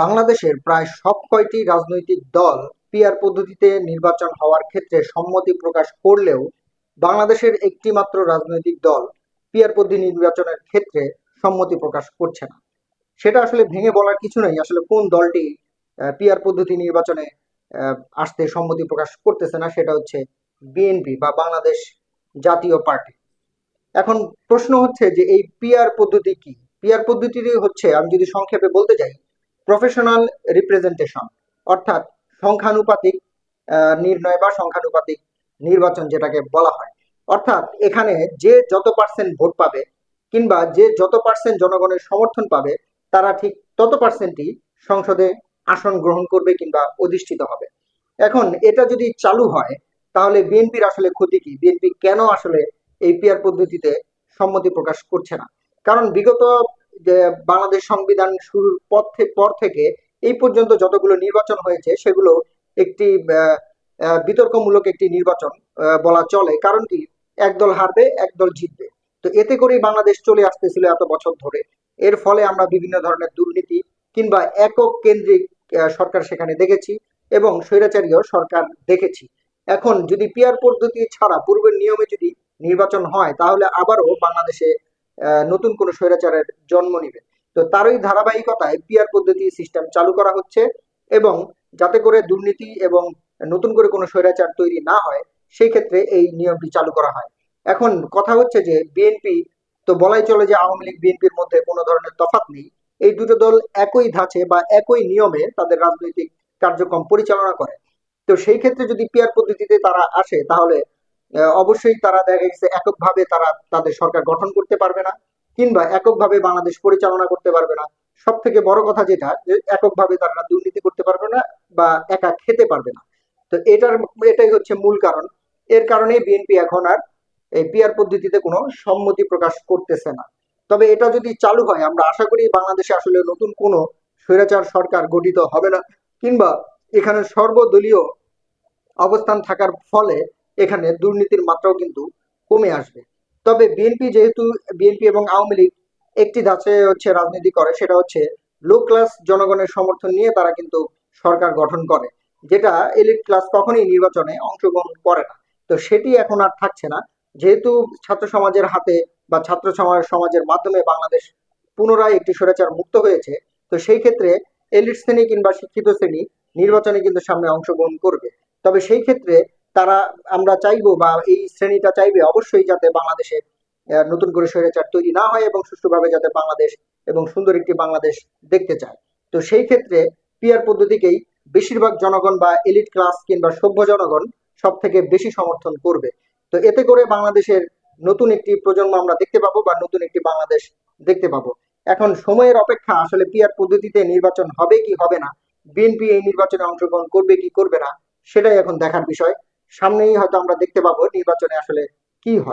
বাংলাদেশের প্রায় সব কয়টি রাজনৈতিক দল পিআর পদ্ধতিতে নির্বাচন হওয়ার ক্ষেত্রে সম্মতি প্রকাশ করলেও বাংলাদেশের একটি মাত্র রাজনৈতিক দল পিআর পদ্ধতি নির্বাচনের ক্ষেত্রে সম্মতি প্রকাশ করছে না। সেটা আসলে ভেঙে বলার কিছু নেই। আসলে কোন দলটি পিআর পদ্ধতি নির্বাচনে আসতে সম্মতি প্রকাশ করতেছে না সেটা হচ্ছে বিএনপি বা বাংলাদেশ জাতীয় পার্টি। এখন প্রশ্ন হচ্ছে যে এই পিআর পদ্ধতি কি? পিআর পদ্ধতিটি হচ্ছে, আমি যদি সংক্ষেপে বলতে চাই প্রফেশনাল রিপ্রেজেন্টেশন অর্থাৎ সংখ্যানুপাতিক নির্ণয় বা সংখ্যানুপাতিক নির্বাচন যেটাকে বলা হয়। অর্থাৎ এখানে যে যত পার্সেন্ট ভোট পাবে কিংবা যে যত পার্সেন্ট জনগণের সমর্থন পাবে, তারা ঠিক তত পার্সেন্টই সংসদে আসন গ্রহণ করবে কিংবা অধিষ্ঠিত হবে। এখন এটা যদি চালু হয়, তাহলে বিএনপির আসলে ক্ষতি কি? বিএনপি কেন আসলে এই পিআর পদ্ধতিতে সম্মতি প্রকাশ করছে না? কারণ বিগত বাংলাদেশ সংবিধান শুরুর পর থে- পর থেকে এই পর্যন্ত যতগুলো নির্বাচন হয়েছে সেগুলো একটি বিতর্কমূলক একটি নির্বাচন বলা চলে। কারণ কি? একদল হারবে, একদল জিতবে। তো এতে করেই বাংলাদেশ চলে আসতেছিল এত বছর ধরে। এর ফলে আমরা বিভিন্ন ধরনের দুর্নীতি কিংবা একক কেন্দ্রিক সরকার সেখানে দেখেছি এবং স্বৈরাচারীয় সরকার দেখেছি। এখন যদি পিয়ার পদ্ধতি ছাড়া পূর্বের নিয়মে যদি নির্বাচন হয়, তাহলে আবারও বাংলাদেশে নতুন কোনো স্বৈরাচারের জন্ম নিবে। তো তারই ধারাবাহিকতায় পিয়ার পদ্ধতি সিস্টেম চালু করা হচ্ছে এবং যাতে করে দুর্নীতি এবং নতুন করে কোনো স্বৈরাচার তৈরি না হয় সেই ক্ষেত্রে এই নিয়মটি চালু করা হয়। এখন কথা হচ্ছে যে বিএনপি, তো বলাই চলে যে আওয়ামী লীগ, বিএনপির মধ্যে কোনো ধরনের তফাৎ নেই। এই দুটো দল একই ধাঁচে বা একই নিয়মে তাদের রাজনৈতিক কার্যক্রম পরিচালনা করে। তো সেই ক্ষেত্রে যদি পিয়ার পদ্ধতিতে তারা আসে, তাহলে অবশ্যই তারা দেখা গেছে এককভাবে তারা তাদের সরকার গঠন করতে পারবে না, কিংবা এককভাবে বাংলাদেশ পরিচালনা করতে পারবে না। সব থেকে বড় কথা যেটা এককভাবে তারা দুর্নীতি করতে পারবে না বা একা খেতে পারবে না। তো এটার, এটাই হচ্ছে মূল কারণ। এর কারণেই বিএনপি এখন আর এই পিয়ার পদ্ধতিতে কোনো সম্মতি প্রকাশ করতেছে না। তবে এটা যদি চালু হয়, আমরা আশা করি বাংলাদেশে আসলে নতুন কোনো স্বৈরাচার সরকার গঠিত হবে না, কিংবা এখানে সর্বদলীয় অবস্থান থাকার ফলে এখানে দুর্নীতির মাত্রাও কিন্তু কমে আসবে। তবে বিএনপি যেহেতু বিএনপি এবং আওয়ামী লীগ একটি ধাঁচে হচ্ছে রাজনীতি করে, সেটা হচ্ছে লো ক্লাস জনগণের সমর্থন নিয়ে তারা কিন্তু সরকার গঠন করে, যেটা এলিট ক্লাস কখনোই নির্বাচনে অংশগ্রহণ করে না। তো সেটি এখন আর থাকছে না। যেহেতু ছাত্র সমাজের হাতে বা ছাত্র সমাজের মাধ্যমে বাংলাদেশ পুনরায় একটি স্বৈরাচার মুক্ত হয়েছে, তো সেই ক্ষেত্রে এলিট শ্রেণি কিংবা শিক্ষিত শ্রেণি নির্বাচনে কিন্তু সামনে অংশগ্রহণ করবে। তবে সেই ক্ষেত্রে তারা, আমরা চাইব বা এই শ্রেণীটা চাইবে অবশ্যই যাতে বাংলাদেশে নতুন করে স্বৈরাচার তৈরি না হয় এবং সুষ্ঠুভাবে যাতে বাংলাদেশ এবং সুন্দর একটি বাংলাদেশ দেখতে চায়। তো সেই ক্ষেত্রে পিয়ার পদ্ধতিকেই বেশিরভাগ জনগণ বা এলিট ক্লাস কিংবা সভ্য জনগণ সব থেকে বেশি সমর্থন করবে। তো এতে করে বাংলাদেশের নতুন একটি প্রজন্ম আমরা দেখতে পাবো বা নতুন একটি বাংলাদেশ দেখতে পাবো। এখন সময়ের অপেক্ষা, আসলে পিয়ার পদ্ধতিতে নির্বাচন হবে কি হবে না, বিএনপি এই নির্বাচনে অংশগ্রহণ করবে কি করবে না, সেটাই এখন দেখার বিষয়। সামনেই হয়তো আমরা দেখতে পাবো নির্বাচনে আসলে কি হয়।